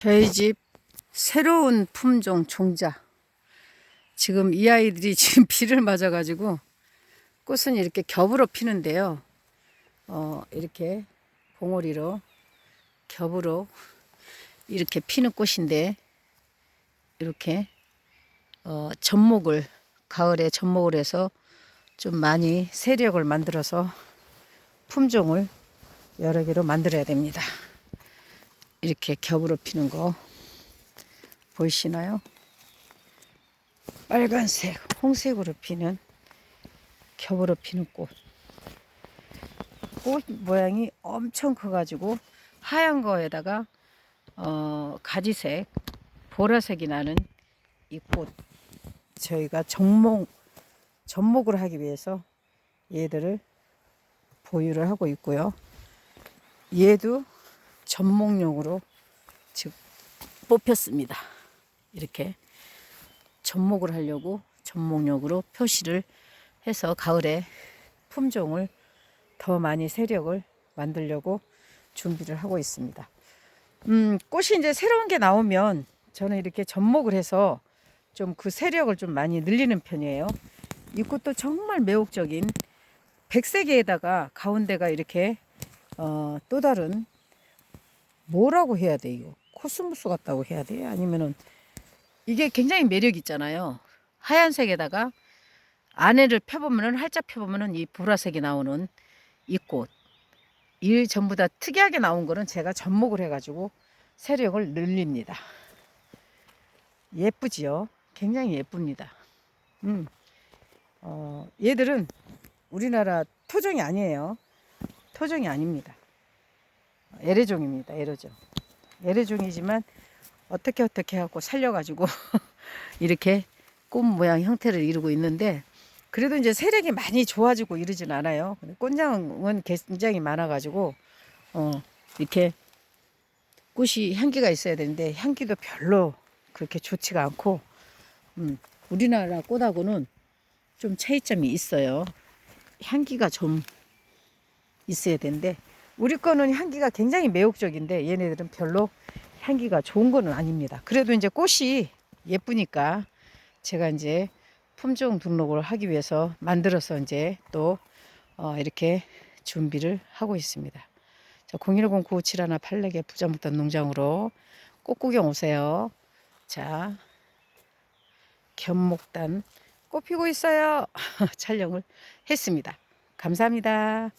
저희 집 새로운 품종 종자. 지금 이 아이들이 지금 비를 맞아가지고 꽃은 이렇게 겹으로 피는데요. 어, 이렇게 봉오리로 겹으로 이렇게 피는 꽃인데 이렇게 어, 접목을 가을에 접목을 해서 좀 많이 세력을 만들어서 품종을 여러 개로 만들어야 됩니다. 이렇게 겹으로 피는 거 보이시나요? 빨간색, 홍색으로 피는 겹으로 피는 꽃. 꽃 모양이 엄청 커가지고 하얀 거에다가 어, 가지색, 보라색이 나는 이 꽃. 저희가 접목, 접목을 하기 위해서 얘들을 보유를 하고 있고요. 얘도 접목용으로 지금 뽑혔습니다. 이렇게 접목을 하려고 접목용으로 표시를 해서 가을에 품종을 더 많이 세력을 만들려고 준비를 하고 있습니다. 음, 꽃이 이제 새로운 게 나오면 저는 이렇게 접목을 해서 좀 그 세력을 좀 많이 늘리는 편이에요. 이 꽃도 정말 매혹적인 백색에다가 가운데가 이렇게 어, 또 다른 뭐라고 해야 돼요? 코스모스 같다고 해야 돼요? 아니면은 이게 굉장히 매력 있잖아요. 하얀색에다가 안에를 펴보면은 활짝 펴보면은 이 보라색이 나오는 이 꽃. 이 전부 다 특이하게 나온 거는 제가 접목을 해가지고 세력을 늘립니다. 예쁘지요? 굉장히 예쁩니다. 음, 어, 얘들은 우리나라 토종이 아니에요. 토종이 아닙니다. 에레종입니다. 에레종. 에레종이지만 어떻게 어떻게 하고 살려가지고 이렇게 꽃 모양 형태를 이루고 있는데 그래도 이제 세력이 많이 좋아지고 이러진 않아요. 꽃량은 굉장히 많아가지고 어 이렇게 꽃이 향기가 있어야 되는데 향기도 별로 그렇게 좋지가 않고 음, 우리나라 꽃하고는 좀 차이점이 있어요. 향기가 좀 있어야 되는데 우리 거는 향기가 굉장히 매혹적인데 얘네들은 별로 향기가 좋은 거는 아닙니다. 그래도 이제 꽃이 예쁘니까 제가 이제 품종 등록을 하기 위해서 만들어서 이제 또 어, 이렇게 준비를 하고 있습니다. 자, 010-957 8 부자목단 농장으로 꽃 구경 오세요. 자, 견목단 꽃 피고 있어요. 촬영을 했습니다. 감사합니다.